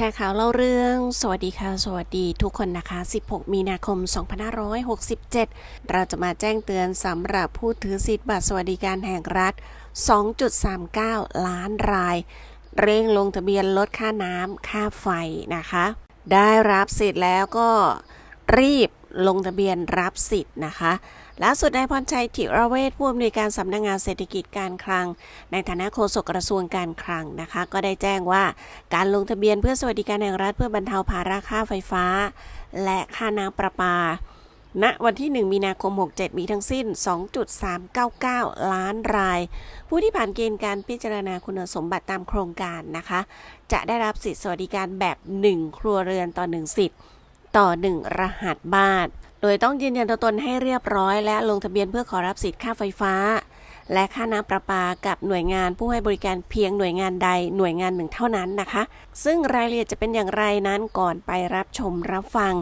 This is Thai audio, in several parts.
ชร์ข่าวเล่าเรื่อง สวัสดีค่ะ สวัสดีทุกคนนะคะ 16 มีนาคม 2567 เราจะมาแจ้งเตือนสำหรับผู้ถือสิทธิ์บัตรสวัสดิการแห่งรัฐ 2.39 ล้านราย เร่งลงทะเบียนลดค่าน้ำค่าไฟนะคะ ได้รับสิทธิ์แล้วก็รีบลงทะเบียนรับสิทธิ์นะคะ ล่าสุดนายพรชัยธิระเวชผู้อำนวยการสำนักงงานเศรษฐกิจการคลัง ในฐานะโฆษกกระทรวงการคลังนะคะ ก็ได้แจ้งว่าการลงทะเบียนเพื่อสวัสดิการแห่งรัฐเพื่อบรรเทาภาระค่าไฟฟ้า และค่าน้ำประปาณวันที่ 1 มีนาคม 67 มีทั้งสิ้น 2.399 ล้านราย ผู้ที่ผ่านเกณฑ์การพิจารณาคุณสมบัติตามโครงการนะคะ จะได้รับสิทธิสวัสดิการแบบ 1 ครัวเรือนต่อ 1 สิทธิ์ต่อ 1 รหัสบ้าน โดยต้องยืนยันตัวตนให้เรียบร้อย และลงทะเบียนเพื่อขอรับสิทธิ์ค่าไฟฟ้า และค่าน้ำประปากับหน่วยงานผู้ให้บริการเพียงหน่วยงานใดหน่วยงานหนึ่งเท่านั้นนะคะ ซึ่งรายละเอียดจะเป็นอย่างไรนั้นก่อนไปรับชมรับฟัง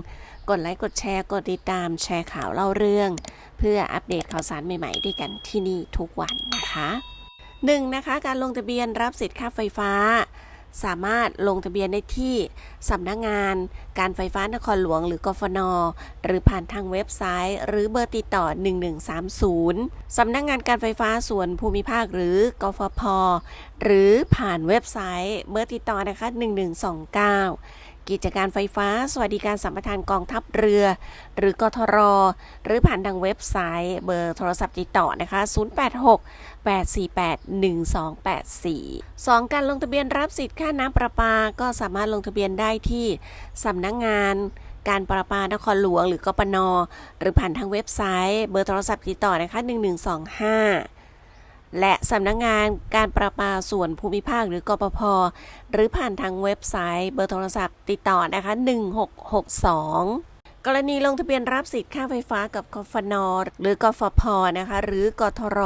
กดไลค์กดแชร์กดติดตามแชร์ข่าวเล่าเรื่อง เพื่ออัปเดตข่าวสารใหม่ๆด้วยกันที่นี่ทุกวันนะคะ 1. นะคะการลงทะเบียนรับสิทธิ์ค่าไฟฟ้า สามารถลงทะเบียนได้ที่สำนักงาน การไฟฟ้านครหลวงหรือกฟน หรือผ่านทางเว็บไซต์ หรือเบอร์ติดต่อ 1130 สำนักงานการไฟฟ้าส่วนภูมิภาคหรือกฟพ หรือผ่านเว็บไซต์เบอร์ติดต่อนะคะ 1129 กิจการไฟฟ้า สวัสดิการสัมปทานกองทัพเรือ หรือกทร หรือผ่านทางเว็บไซต์เบอร์โทรศัพท์ติดต่อนะคะ 086 848-1284 2. การลงทะเบียนรับสิทธิ์ค่าน้ำประปา ก็สามารถลงทะเบียนได้ที่สำนักงงานการประปานครหลวงหรือกปน หรือผ่านทางเว็บไซต์ เบอร์โทรศัพท์ติดต่อนะคะ 1125 และสำนักงงานการประปาส่วนภูมิภาคหรือกปพหรือผ่านทางเว็บไซต์เบอร์โทรศัพท์ติดต่อนะคะ 1662กรณีลงทะเบียนรับสิทธิ์ค่าไฟฟ้ากับกฟนหรือกฟพนะคะ หรือกทร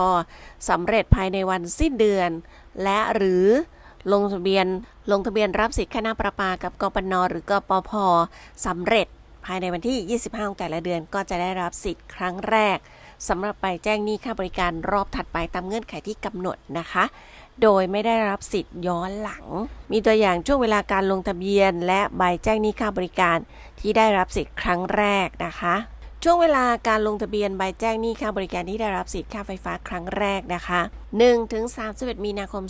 สำเร็จภายในวันสิ้นเดือน และหรือลงทะเบียนลงทะเบียนรับสิทธิ์ค่าน้ำประปากับกปนหรือกปพสำเร็จภายในวันที่ 25ของแต่ละเดือนก็จะได้รับสิทธิ์ครั้งแรก สำหรับไปแจ้งหนี้ค่าบริการรอบถัดไปตามเงื่อนไขที่กำหนดนะคะ โดยไม่ได้รับสิทธิ์ย้อนหลัง มีตัวอย่างช่วงเวลาการลงทะเบียน และใบแจ้งหนี้ค่าบริการที่ได้รับสิทธิ์ครั้งแรกนะคะช่วงเวลาการลงทะเบียนใบแจ้งหนี้ค่าบริการที่ได้รับสิทธิ์ค่าไฟฟ้าครั้งแรกนะคะ1ถึง31 มีนาคม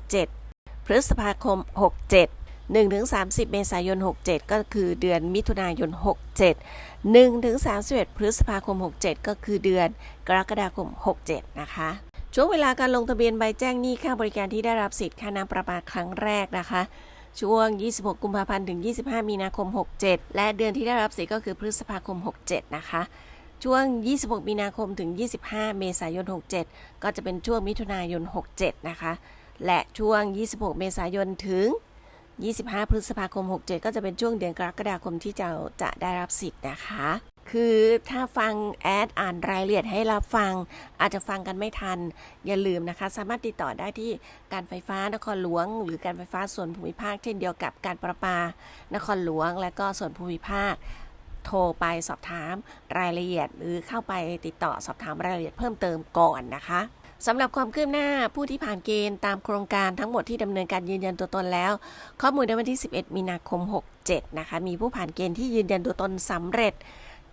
2567 พฤษภาคม 67 1ถึง30 เมษายน 67 ก็คือเดือนมิถุนายน 67 1ถึง31 พฤษภาคม 67 ก็คือเดือนกรกฎาคม 67 นะคะ ช่วงเวลาการลงทะเบียนใบแจ้งหนี้ค่าบริการที่ได้รับสิทธิ์ค่าน้ำประปาครั้งแรกนะคะ ช่วง 26 กุมภาพันธ์ ถึง 25 มีนาคม 67 และเดือนที่ได้รับสิทธิ์ก็คือพฤษภาคม 67 นะคะช่วง 26 มีนาคม ถึง 25 เมษายน 67 ก็จะเป็นช่วงมิถุนายน 67 นะคะ และช่วง 26 เมษายน ถึง 25 พฤษภาคม 67 ก็จะเป็นช่วงเดือนกรกฎาคมที่จะจะได้รับสิทธิ์นะคะ คือถ้าฟังแอดอ่านรายละเอียดให้รับฟัง อาจจะฟังกันไม่ทัน อย่าลืมนะคะ สามารถติดต่อได้ที่การไฟฟ้านครหลวง หรือการไฟฟ้าส่วนภูมิภาค เช่นเดียวกับการประปานครหลวง และก็ส่วนภูมิภาคโทรไปสอบถามรายละเอียดหรือเข้าไปติดต่อสอบถามรายละเอียดเพิ่มเติมก่อนนะคะ สำหรับความคืบหน้าผู้ที่ผ่านเกณฑ์ตามโครงการทั้งหมดที่ดำเนินการยืนยันตัวตนแล้ว ข้อมูลในวันที่ 11 มีนาคม 67 นะคะ มีผู้ผ่านเกณฑ์ที่ยืนยันตัวตนสำเร็จ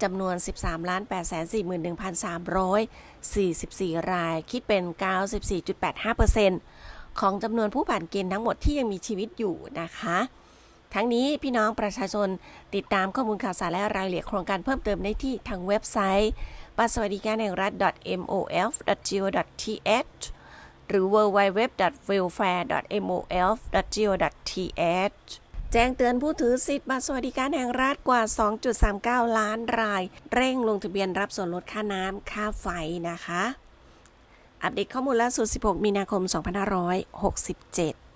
จำนวน 13 8 4 1 344 ราย คิดเป็น 94.85%ของจำนวนผู้ผ่านเกณฑ์ทั้งหมดที่ยังมีชีวิตอยู่นะคะ ทั้งนี้พี่น้องประชาชนติดตามข้อมูลข่าวสารและรายละเอียดโครงการเพิ่มเติมได้ที่ทางเว็บไซต์ บัตรสวัสดิการแห่งรัฐ mof.go.th หรือ www.welfare.mof.go.th แจ้งเตือนผู้ถือสิทธิ์บัตรสวัสดิการแห่งรัฐกว่า 2.39 ล้านราย เร่งลงทะเบียนรับส่วนลดค่าน้ำค่าไฟนะคะ อัปเดตข้อมูลล่าสุด 16 มีนาคม 2567